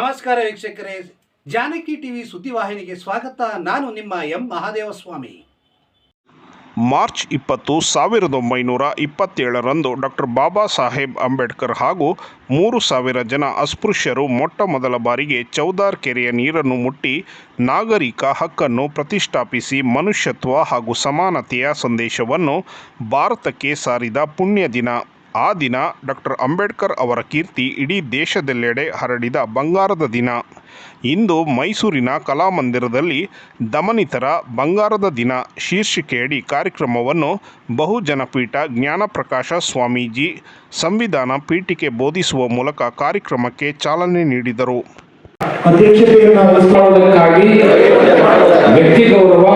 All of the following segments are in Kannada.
ನಮಸ್ಕಾರ ವೀಕ್ಷಕರೇ. ಜಾನಕಿ ಟಿವಿ ಸುದ್ದಿವಾಹಿನಿಗೆ ಸ್ವಾಗತ. ನಾನು ನಿಮ್ಮ ಎಂ ಮಹಾದೇವಸ್ವಾಮಿ. ಮಾರ್ಚ್ ಇಪ್ಪತ್ತು ಸಾವಿರದ ಒಂಬೈನೂರ ಇಪ್ಪತ್ತೇಳರಂದು ಡಾಕ್ಟರ್ ಬಾಬಾ ಸಾಹೇಬ್ ಅಂಬೇಡ್ಕರ್ ಹಾಗೂ ಮೂರು ಸಾವಿರ ಜನ ಅಸ್ಪೃಶ್ಯರು ಮೊಟ್ಟ ಮೊದಲ ಬಾರಿಗೆ ಚೌದಾರ್ ಕೆರೆಯ ನೀರನ್ನು ಮುಟ್ಟಿ ನಾಗರಿಕ ಹಕ್ಕನ್ನು ಪ್ರತಿಷ್ಠಾಪಿಸಿ ಮನುಷ್ಯತ್ವ ಹಾಗೂ ಸಮಾನತೆಯ ಸಂದೇಶವನ್ನು ಭಾರತಕ್ಕೆ ಸಾರಿದ ಪುಣ್ಯ ದಿನ. ಆ ದಿನ ಡಾಕ್ಟರ್ ಅಂಬೇಡ್ಕರ್ ಅವರ ಕೀರ್ತಿ ಇಡೀ ದೇಶದೆಲ್ಲೆಡೆ ಹರಡಿದ ಬಂಗಾರದ ದಿನ. ಇಂದು ಮೈಸೂರಿನ ಕಲಾಮಂದಿರದಲ್ಲಿ ದಮನಿತರ ಬಂಗಾರದ ದಿನ ಶೀರ್ಷಿಕೆಯಡಿ ಕಾರ್ಯಕ್ರಮವನ್ನು ಬಹುಜನಪೀಠ ಜ್ಞಾನಪ್ರಕಾಶ ಸ್ವಾಮೀಜಿ ಸಂವಿಧಾನ ಪೀಠಿಕೆ ಬೋಧಿಸುವ ಮೂಲಕ ಕಾರ್ಯಕ್ರಮಕ್ಕೆ ಚಾಲನೆ ನೀಡಿದರು. ಅಧ್ಯಕ್ಷತೆಯನ್ನು ವ್ಯಕ್ತಿ ಗೌರವ,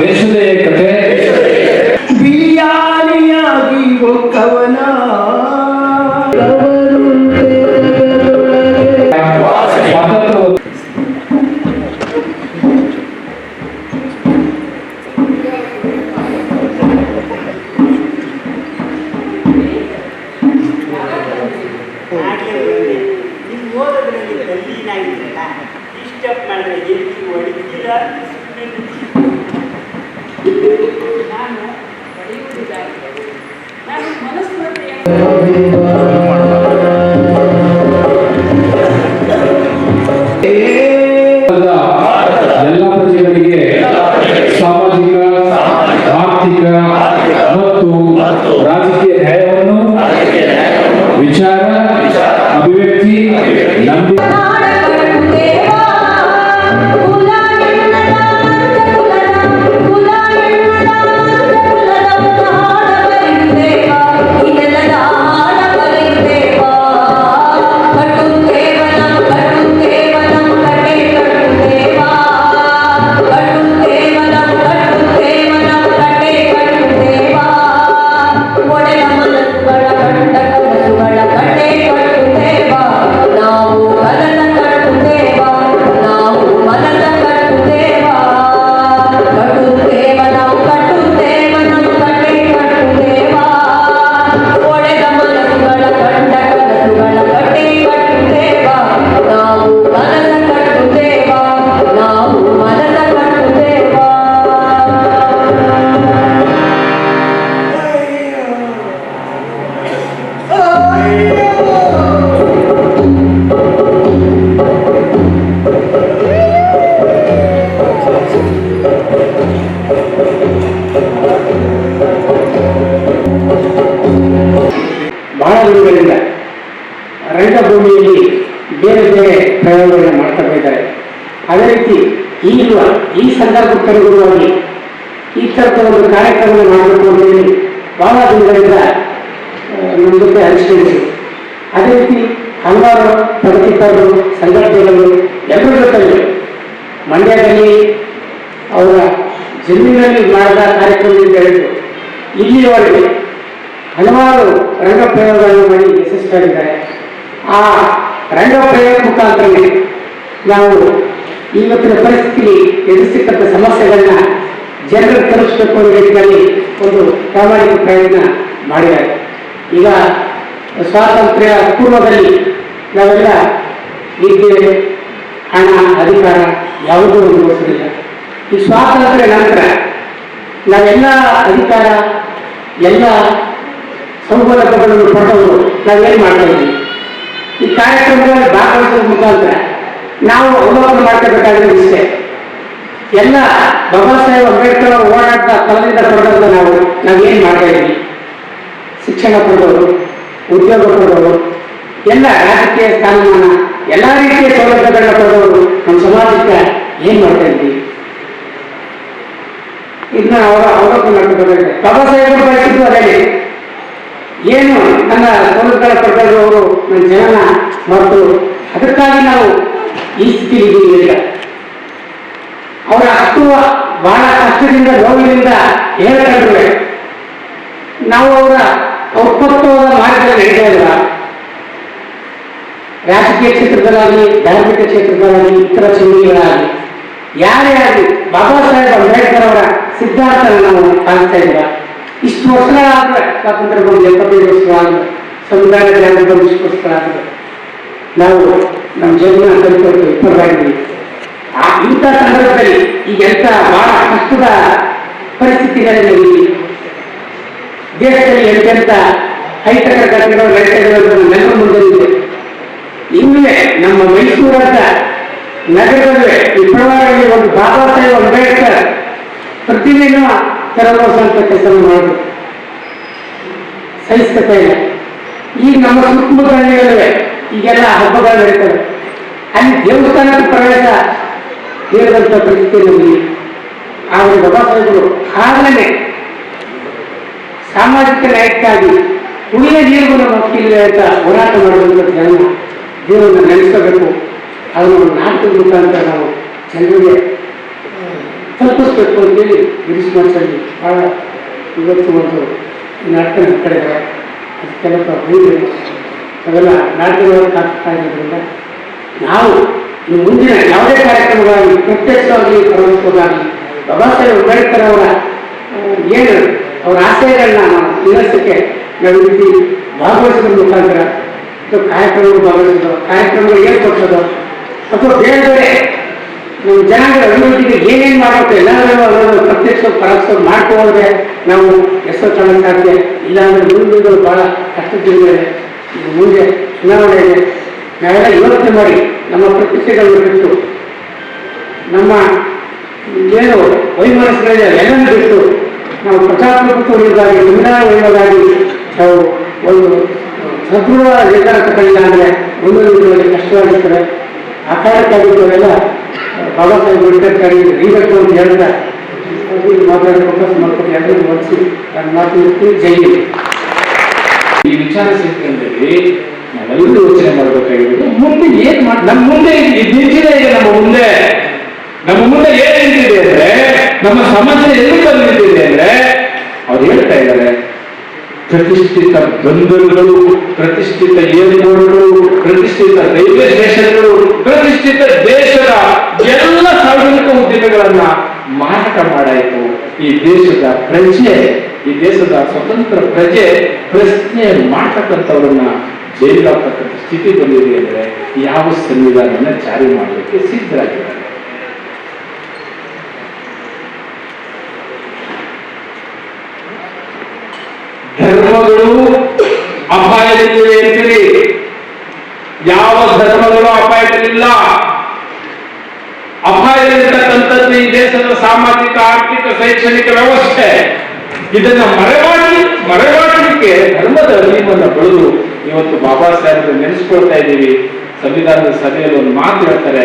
ದೇಶದ ಏಕತೆ ತಲ್ಲೀನಾಗಿದ್ರಲ್ಲ ಡಿಸ್ಟರ್ಬ್ ಮಾಡಿದ್ರೆ ನಾನು ಹೊಡೆಯುವುದಿಲ್ಲ ನಾನು ಮನಸ್ಮೃತಿಯ ಈ ಸಂದರ್ಭಕ್ಕೆ ಅನುಗುಣವಾಗಿ ಈ ಥರದ ಒಂದು ಕಾರ್ಯಕ್ರಮ ಮಾಡಬೇಕು ಅಂತ ಹೇಳಿ ಬಹಳ ದಿನಗಳಿಂದ ನಮ್ಮ ಜೊತೆ ಹಂಚಿಕೊಂಡಿದ್ರು ಅದೇ ರೀತಿ ಹಲವಾರು ಪ್ರಗತಿಪರರು ಸಂಘಟನೆಗಳು ಎಲ್ಲರ ಜೊತೆಗೆ ಮಂಡ್ಯದಲ್ಲಿ ಅವರ ಜಮೀನಲ್ಲಿ ಮಾಡಿದ ಕಾರ್ಯಕ್ರಮದಿಂದ ಹೇಳಿದ್ರು. ಇಲ್ಲಿಯವರೆಗೆ ಹಲವಾರು ರಂಗ ಪ್ರಯೋಗಗಳನ್ನು ಮಾಡಿ ಯಶಸ್ವಿಯಾಗಿದ್ದಾರೆ. ಆ ರಂಗ ಪ್ರಯೋಗ ಮುಖಾಂತರ ನಾವು ಇವತ್ತಿನ ಪರಿಸ್ಥಿತಿ ಎದುರಿಸ್ತಕ್ಕಂಥ ಸಮಸ್ಯೆಗಳನ್ನ ಜನರು ತಲುಪಿಸಬೇಕು ಅನ್ನೋ ನಿಟ್ಟಿನಲ್ಲಿ ಒಂದು ಪ್ರಾಮಾಣಿಕ ಪ್ರಯತ್ನ ಮಾಡಿದ್ದಾರೆ. ಈಗ ಸ್ವಾತಂತ್ರ್ಯ ಪೂರ್ವದಲ್ಲಿ ನಾವೆಲ್ಲ ವಿದ್ಯೆ ಹಣ, ಅಧಿಕಾರ ಯಾವುದೂ ಅನುಭವಿಸಲಿಲ್ಲ ಈ ಸ್ವಾತಂತ್ರ್ಯ ನಂತರ ನಾವೆಲ್ಲ ಅಧಿಕಾರ, ಎಲ್ಲ ಸೌಲಭ್ಯಗಳನ್ನು ಪಡೆದವರು ನಾವೇನು ಮಾಡ್ತಾ ಇದ್ದೀವಿ. ಈ ಕಾರ್ಯಕ್ರಮಗಳಲ್ಲಿ ಭಾಗವಹಿಸುವ ಮುಖಾಂತರ ನಾವು ಅವಲೋಕನ ಮಾಡ್ಕೋಬೇಕಾದ್ರೆ ವಿಷಯ ಎಲ್ಲ ಬಾಬಾ ಸಾಹೇಬ್ ಅಂಬೇಡ್ಕರ್ ಅವರು ಓಡಾಡ್ತಾ ಫಲದಿಂದ ಪಡೆದಂತ ನಾವು, ನಾವೇನು ಮಾಡ್ತಾ ಇದ್ದೀವಿ? ಶಿಕ್ಷಣ ಕೊಡೋರು ಉದ್ಯೋಗ ಕೊಡೋರು ಎಲ್ಲ ರಾಜಕೀಯ ಸ್ಥಾನಮಾನ, ಎಲ್ಲ ರೀತಿಯ ಸೌಲಭ್ಯಗಳನ್ನ ಕೊಡೋರು ನಮ್ಮ ಸಮಾಜಕ್ಕೆ ಏನು ಮಾಡ್ತಾ ಇದ್ದೀವಿ? ಇದನ್ನ ಅವರ ಅವಲೋಕನ ಮಾಡ್ಕೋಬೇಕಾಗಿದೆ ಬಾಬಾ ಸಾಹೇಬರು ಬಯಸಿದ್ದು ಅದೇ ಏನು ನನ್ನ ಸೌಲಭ್ಯಗಳ ಪಡೆದರು ಅವರು ನನ್ನ ಜನನ ಮತ್ತು ಅದಕ್ಕಾಗಿ ನಾವು ಈಗ ಅವರ ಅಷ್ಟು ಬಹಳ ಕಷ್ಟದಿಂದ ನೋವಿನಿಂದ ಹೇಳಿದ್ರೆ ನಾವು ಅವರ ಔಪತ್ವದ ಮಾರ್ಗದಲ್ಲಿ ಹೇಳ್ತಾ ಇಲ್ಲ ರಾಜಕೀಯ ಕ್ಷೇತ್ರದಲ್ಲಾಗಲಿ, ಧಾರ್ಮಿಕ ಕ್ಷೇತ್ರದಲ್ಲಾಗಲಿ, ಇತರ ಚಳುವಳಿಗಳಾಗಲಿ ಯಾರೇ ಆಗಲಿ, ಬಾಬಾ ಸಾಹೇಬ್ ಅಂಬೇಡ್ಕರ್ ಅವರ ಸಿದ್ಧಾಂತ ನಾವು ಕಾಣ್ತಾ ಇಲ್ಲ ಇಷ್ಟು ವರ್ಷಗಳಾದ್ರೆ ಸ್ವಾತಂತ್ರ್ಯ ಬಂದು ಎಪ್ಪತ್ತೈದು ವರ್ಷಗಳಾದ್ರೆ, ಸಂವಿಧಾನ ಜಾರಿ ಬಂದು ಇಷ್ಟು ವರ್ಷಗಳಾದ್ರೆ ನಾವು ನಮ್ಮ ಜೀವನ ಕಲ್ಪಿಟ್ಟು ವಿಫಲರಾಗಿದ್ವಿ ಆ ಇಂಥ ಸಂದರ್ಭದಲ್ಲಿ ಈಗ ಎಂತ ಬಹಳ ಕಷ್ಟದ ಪರಿಸ್ಥಿತಿಗಳಲ್ಲಿ. ದೇಶದಲ್ಲಿ ಎಂತೆಂತ ಹೈತಕ ಘಟನೆಗಳು ನಡೀತಾ ನೆಲ ನೆನಪು ಮುಂದೆ ಇದೆ ಇನ್ನೇ ನಮ್ಮ ಮೈಸೂರಾದ ನಗರದಲ್ಲಿ ವಿಪ್ಲವದಲ್ಲಿ ಒಂದು ಬಾಬಾ ಸಾಹೇಬ್ ಅಂಬೇಡ್ಕರ್ ಪ್ರತಿದಿನ ತೆರವುಗೊಳಿಸುವಂತ ಕೆಲಸ ಮಾಡೋದು ಸಹಿಷ್ಣುತೆ ಇಲ್ಲ ಈಗ ನಮ್ಮ ಸುತ್ತಮುತ್ತ ಹಳ್ಳಿಗಳಿವೆ ಈಗೆಲ್ಲ ಹಬ್ಬಗಳು ನಡೀತವೆ. ಅಲ್ಲಿ ದೇವಸ್ಥಾನದ ಪ್ರವೇಶ ಇರದಂತ ಪರಿಸ್ಥಿತಿ ನಮಗೆ ಆದರೆ ಬಾಬಾ ಸಾಹೇಬರು ಆಗಲೇ ಸಾಮಾಜಿಕ ನ್ಯಾಯಕ್ಕಾಗಿ ಉಳಿದ ನೀರು ನಮ್ಮ ಅಂತ ಹೋರಾಟ ಮಾಡುವಂಥ ಜನ ದೇವರನ್ನು ನಡೆಸಬೇಕು ಅದನ್ನು ನಾಟಕದ ಮುಖಾಂತರ ನಾವು ಜನರಿಗೆ ತಲುಪಿಸ್ಬೇಕು ಅಂತೇಳಿ ಗಿರೀಶ್ ಮಾಸ್ಟರ್ಜಿ ಭಾಳ ಇವತ್ತು ಒಂದು ನಾಟಕ ಕಡೆ ಕೆಲಸ ಅವೆಲ್ಲ ನಾಟಕಗಳು ಕಾಣಿಸ್ತಾ ಇರೋದ್ರಿಂದ ನಾವು ಇನ್ನು ಮುಂದಿನ ಯಾವುದೇ ಕಾರ್ಯಕ್ರಮಗಳಾಗಲಿ ಪ್ರತ್ಯಕ್ಷವಾಗಿ ಪರಮಿಸೋದಾಗಲಿ ಬಾಬಾ ಸಾಹೇಬ್ ಅಂಬೇಡ್ಕರ್ ಅವರ ಏನು ಅವರ ಆಶಯಗಳನ್ನ ನಾವು ನಿಲ್ಲಿಸಕ್ಕೆ ನಾವು ಇಲ್ಲಿ ಭಾಗವಹಿಸೋದ್ರ ಮುಖಾಂತರ ಅಥವಾ ಕಾರ್ಯಕ್ರಮಗಳು ಭಾಗವಹಿಸೋದು, ಕಾರ್ಯಕ್ರಮಗಳು ಏನು ಕೊಡ್ಸೋದು, ಅಥವಾ ಬೇರೆ ಬೇರೆ ನಮ್ಮ ಜನಾಂಗದ ಅಭಿವೃದ್ಧಿಗೆ ಏನೇನು ಮಾಡಬೇಕು ಎಲ್ಲರೂ ಅದನ್ನು ಪ್ರತ್ಯಕ್ಷ ಪರಾಕ್ಷ ಮಾಡ್ಕೋದ್ರೆ ನಾವು ಕಾಲ ಸಾಧ್ಯ ಇಲ್ಲಾಂದ್ರೆ ಮುಂದಿನ ಬಹಳ ಕಷ್ಟ ದಿನಗಳಿದೆ ಈಗ ಮುಂದೆ ಚುನಾವಣೆ ಇದೆ ನಾವೆಲ್ಲ ಯೋಚನೆ ಮಾಡಿ ನಮ್ಮ ಪ್ರತಿಷ್ಠೆಗಳನ್ನು ಬಿಟ್ಟು ನಮ್ಮ ಏನು ವೈಮನಸ್ಸುಗಳಿದೆ ಎಲ್ಲನೂ ಬಿಟ್ಟು ನಾವು ಪ್ರಜಾಪ್ರಭುತ್ವಗಳಿಗಾಗಿ ಸಂವಿಧಾನಗಳಿಂದಾಗಿ ನಾವು ಒಂದು ಸದೃಢ ನಿರ್ಧಾರ ತಗೊಳ್ಳಿಲ್ಲ ಅಂದರೆ ಮುಂದಿನ ಕಷ್ಟವಾಗಿರ್ತದೆ ಆ ಕಾರಣಕ್ಕಾಗಿ ನಾವೆಲ್ಲ ಬಾಬಾ ಸಾಹೇಬ್ ಅಂಬೇಡ್ಕರ್ ರೀಬೇಕು ಅಂತ ಹೇಳ್ತಾ ಮಾತಾಡಿ ಫೋಕಸ್ ಮಾಡ್ಕೊಂಡು ಎಲ್ಲರೂ ಒಲಿಸಿ ನಾನು ಮಾತು ಜೈ. ಈ ವಿಚಾರ ಸಂಕಿರಣದಲ್ಲಿ ನಾವೆಲ್ಲರೂ ಯೋಚನೆ ಮಾಡಬೇಕಾಗಿರೋದು ಮುಂದೆ ಏನ್ ಮಾಡ ನಮ್ಮ ಮುಂದೆ ಇದು ನಿಂತಿದೆ ಈಗ ನಮ್ಮ ಮುಂದೆ. ನಮ್ಮ ಮುಂದೆ ಏನ್ ನಿಂತಿದೆ ಅಂದ್ರೆ, ನಮ್ಮ ಸಮಸ್ಯೆ ಎಲ್ಲಿ ಬಂದಿದೆ ಅಂದ್ರೆ, ಅವ್ರು ಹೇಳ್ತಾ ಇದ್ದಾರೆ. ಪ್ರತಿಷ್ಠಿತ ಬಂದರುಗಳು, ಪ್ರತಿಷ್ಠಿತ ಏರ್ಪೋರ್ಟ್ಗಳು, ಪ್ರತಿಷ್ಠಿತ ರೈಲ್ವೆ ಸ್ಟೇಷನ್ಗಳು, ಪ್ರತಿಷ್ಠಿತ ದೇಶದ ಎಲ್ಲ ಸಾರ್ವಜನಿಕ ಉದ್ಯಮಗಳನ್ನ ಮಾರಾಟ ಮಾಡಾಯಿತು. ಈ ದೇಶದ ಪ್ರಜೆ ಈ ದೇಶದ ಸ್ವತಂತ್ರ ಪ್ರಜೆ ಪ್ರಶ್ನೆ ಮಾಡ್ತಕ್ಕಂಥವ್ರನ್ನ ಜೈಲಾಗ್ತಕ್ಕಂಥ ಸ್ಥಿತಿ ಬಂದಿದೆ ಅಂದರೆ ಯಾವ ಸಂವಿಧಾನವನ್ನು ಜಾರಿ ಮಾಡಲಿಕ್ಕೆ ಸಿದ್ಧರಾಗಿದ್ದಾರೆ. ಧರ್ಮಗಳು ಅಪಾಯದಲ್ಲಿವೆ ಅಂತೀರಿ. ಯಾವ ಧರ್ಮಗಳು ಅಪಾಯದಲ್ಲಿಲ್ಲ. ಅಪಾಯದಲ್ಲಿರ್ತಕ್ಕಂಥದ್ದು ಈ ದೇಶದ ಸಾಮಾಜಿಕ, ಆರ್ಥಿಕ, ಶೈಕ್ಷಣಿಕ ವ್ಯವಸ್ಥೆ. ಇದನ್ನ ಮರೆಮಾಡಿ ಮರೆಮಾಡಲಿಕ್ಕೆ ಧರ್ಮದ ಅರಿವನ್ನು ಬೆಳೆದು ಇವತ್ತು ಬಾಬಾ ಸಾಹೇಬ್ ನೆನೆಸ್ಕೊಳ್ತಾ ಇದ್ದೀವಿ. ಸಂವಿಧಾನದ ಸಭೆಯಲ್ಲಿ ಒಂದು ಮಾತು ಹೇಳ್ತಾರೆ,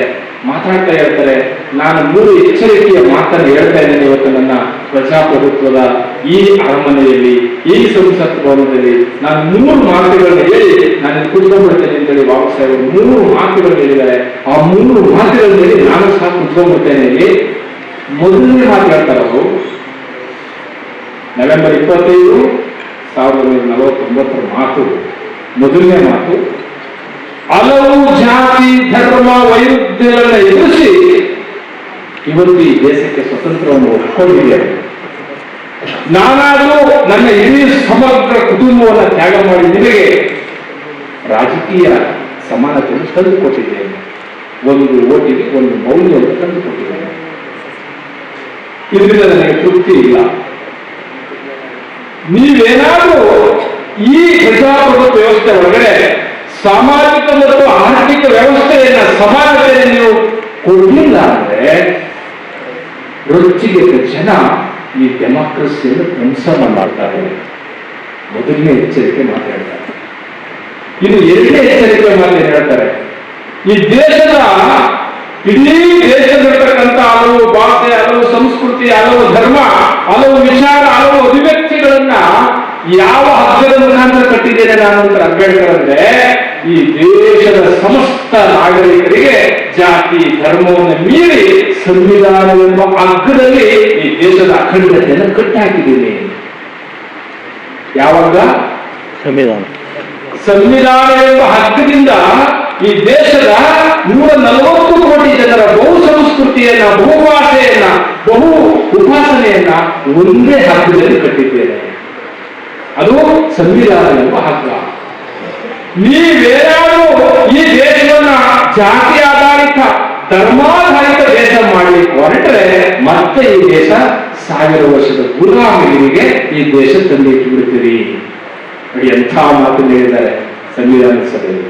ಮಾತಾಡ್ತಾ ಹೇಳ್ತಾರೆ. ನಾನು ಮೂರು ಎಚ್ಚರಿಕೆಯ ಮಾತನ್ನು ಹೇಳ್ತಾ ಇದ್ದೇನೆ ಇವತ್ತು ನನ್ನ ಪ್ರಜಾಪ್ರಭುತ್ವದ ಈ ಅರಮನೆಯಲ್ಲಿ, ಈ ಸಂಸತ್ ಭವನದಲ್ಲಿ. ನಾನು ಮೂರು ಮಾತುಗಳನ್ನು ಹೇಳಿ ನಾನು ಕುತ್ಕೊಂಡ್ಬಿಡ್ತೇನೆ ಅಂತೇಳಿ ಬಾಬಾ ಸಾಹೇಬ್ ಮೂರು ಮಾತುಗಳನ್ನು ಹೇಳಿದ್ದಾರೆ. ಆ ಮೂರು ಮಾತುಗಳನ್ನು ಹೇಳಿ ನಾನು ಸಹ ಕುತ್ಕೊಂಡ್ಬಿಡ್ತೇನೆ ಮೊದಲನೇ ಮಾತು ಹೇಳ್ತಾರೆ ಅವರು ನವೆಂಬರ್ ಇಪ್ಪತ್ತೈದು ಸಾವಿರದ ನಲವತ್ತೊಂಬತ್ತರ ಮಾತು, ಮೊದಲನೇ ಮಾತು, ಹಲವು ಜಾತಿ, ಧರ್ಮ, ವೈರುಧ್ಯಗಳನ್ನು ಎದುರಿಸಿ ಇವತ್ತು ಈ ದೇಶಕ್ಕೆ ಸ್ವತಂತ್ರವನ್ನು ಒಪ್ಪಿಕೊಂಡಿದೆ ನಾನಾದರೂ ನನ್ನ ಇಡೀ ಸಮಗ್ರ ಕುಟುಂಬವನ್ನು ತ್ಯಾಗ ಮಾಡಿ ನಿಮಗೆ ರಾಜಕೀಯ ಸಮಾನತೆಯನ್ನು ತಂದುಕೊಟ್ಟಿದ್ದೇನೆ. ಒಂದು ಓಟಿಗೆ ಒಂದು ಮೌಲ್ಯವನ್ನು ತಂದುಕೊಟ್ಟಿದ್ದೇನೆ. ಇದರಿಂದ ನನಗೆ ತೃಪ್ತಿ ಇಲ್ಲ. ನೀವೇನಾದ್ರೂ ಈ ಪ್ರಜಾಪ್ರಭುತ್ವ ವ್ಯವಸ್ಥೆ ಒಳಗಡೆ ಸಾಮಾಜಿಕ ಮತ್ತು ಆರ್ಥಿಕ ವ್ಯವಸ್ಥೆಯನ್ನ ಸಮಾನತೆಯನ್ನು ನೀವು ಕೊಡಲಿಲ್ಲ ಅಂದ್ರೆ ರೊಚ್ಚಿಗೆ ಜನ ಈ ಡೆಮಾಕ್ರಸಿಯನ್ನು ಧ್ವಂಸ ಮಾಡ್ತಾರೆ. ಮೊದಲನೇ ಎಚ್ಚರಿಕೆ ಮಾತಾಡ್ತಾರೆ ಇನ್ನು ಎರಡನೇ ಎಚ್ಚರಿಕೆ ಮಾತು ಹೇಳ್ತಾರೆ. ಈ ದೇಶದ ಇಡೀ ದೇಶದಲ್ಲಿರ್ತಕ್ಕಂಥ ಹಲವು ಭಾಷೆ, ಹಲವು ಸಂಸ್ಕೃತಿ, ಹಲವು ಧರ್ಮ, ಹಲವು ವಿಚಾರ, ಹಲವು ಅಭಿವ್ಯಕ್ತಿಗಳನ್ನ ಯಾವ ಹಬ್ಬದ ಮುಖಾಂತರ ಕಟ್ಟಿದ್ದೇನೆ ನಾನು ಅಂತ ಅಂಬೇಡ್ಕರ್ ಅಂದ್ರೆ ಈ ದೇಶದ ಸಮಸ್ತ ನಾಗರಿಕರಿಗೆ ಜಾತಿ ಧರ್ಮವನ್ನು ಮೀರಿ ಸಂವಿಧಾನ ಎಂಬ ಅಗ್ಗದಲ್ಲಿ ಈ ದೇಶದ ಅಖಂಡತೆಯನ್ನು ಕಟ್ಟಾಕಿದ್ದೀನಿ. ಯಾವಾಗ? ಸಂವಿಧಾನ. ಸಂವಿಧಾನ ಎಂಬ ಹಕ್ಕದಿಂದ ಈ ದೇಶದ ನೂರ ನಲವತ್ತು ಕೋಟಿ ಜನರ ಬಹು ಸಂಸ್ಕೃತಿಯನ್ನ ಬಹುಭಾಷೆಯನ್ನ ಬಹು ಉಪಾಸನೆಯನ್ನ ಒಂದೇ ಹಕ್ಕದಲ್ಲಿ ಕಟ್ಟಿದ್ದೇನೆ. ಅದು ಸಂವಿಧಾನ ಎಂಬ ಹಕ್ಕ ನೀವೇನಾದ್ರೂ ಈ ದೇಶವನ್ನ ಜಾತಿ ಆಧಾರಿತ, ಧರ್ಮಾಧಾರಿತ ದೇಶ ಮಾಡಲಿಕ್ಕೆ ಹೊರಟ್ರೆ ಮತ್ತೆ ಈ ದೇಶ ಸಾವಿರ ವರ್ಷದ ಗುಲಾಮಗಿರಿಗೆ ಈ ದೇಶ ತಂದಿಟ್ಟು ಬಿಡ್ತೀರಿ ಎಂಥ ಮಾತು ಹೇಳಿದ್ದಾರೆ ಸಂವಿಧಾನ ಸಭೆಯಲ್ಲಿ.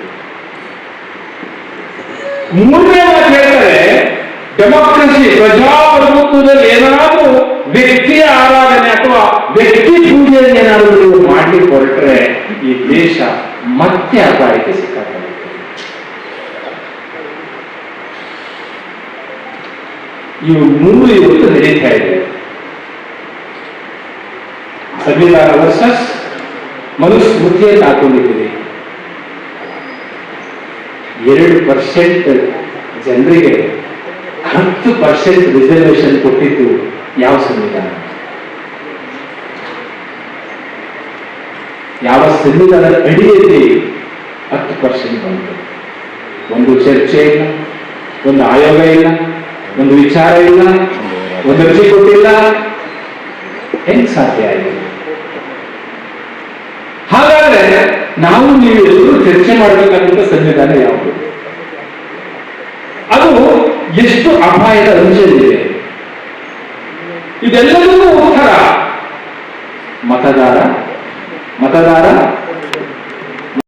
ಮೂರನೇ ಮಾತು ಹೇಳ್ತಾರೆ ಡೆಮೋಕ್ರಸಿ ಪ್ರಜಾಪ್ರಭುತ್ವದಲ್ಲಿ ಏನಾದರೂ ವ್ಯಕ್ತಿಯ ಆರಾಧನೆ ಅಥವಾ ವ್ಯಕ್ತಿ ಪೂಜೆಯನ್ನು ಏನಾದರೂ ನೀವು ಹೊರಟ್ರೆ ಈ ದೇಶ ಮತ್ತೆ ಅಪಾಯಕ್ಕೆ ಸಿಕ್ಕಾಗುತ್ತೆ. ಇವು ಮೂರು ಇವತ್ತು ನಡೀತಾ ಇದೆ. ಸಂವಿಧಾನ ವರ್ಸಸ್ ಮನುಸ್ಮೃತಿಯನ್ನು ಹಾಕೊಂಡಿದ್ದೀರಿ ಎರಡು ಪರ್ಸೆಂಟ್ ಜನರಿಗೆ ಹತ್ತು ಪರ್ಸೆಂಟ್ ರಿಸರ್ವೇಶನ್ ಕೊಟ್ಟಿದ್ದು ಯಾವ ಸಂವಿಧಾನ? ಯಾವ ಸಂವಿಧಾನದ ಅಡಿಯಲ್ಲಿ ಹತ್ತು ಪರ್ಸೆಂಟ್ ಬಂತು? ಒಂದು ಚರ್ಚೆ ಇಲ್ಲ, ಒಂದು ಆಯೋಗ ಇಲ್ಲ, ಒಂದು ವಿಚಾರ ಇಲ್ಲ, ಒಂದು ಅರ್ಜಿ ಕೊಟ್ಟಿಲ್ಲ. ಹೆಂಗ್ ಸಾಧ್ಯ ಆಗಿದೆ? ಹಾಗಾದ್ರೆ ನಾವು ನೀವೆಲ್ಲರೂ ಚರ್ಚೆ ಮಾಡಬೇಕಾದಂತ ಸಂವಿಧಾನ ಯಾವುದು? ಅದು ಎಷ್ಟು ಅಪಾಯದ ಅಂಶವಿದೆ? ಇದೆಲ್ಲದಕ್ಕೂ ಉತ್ತರ. ಮತದಾರ ಮತದಾರ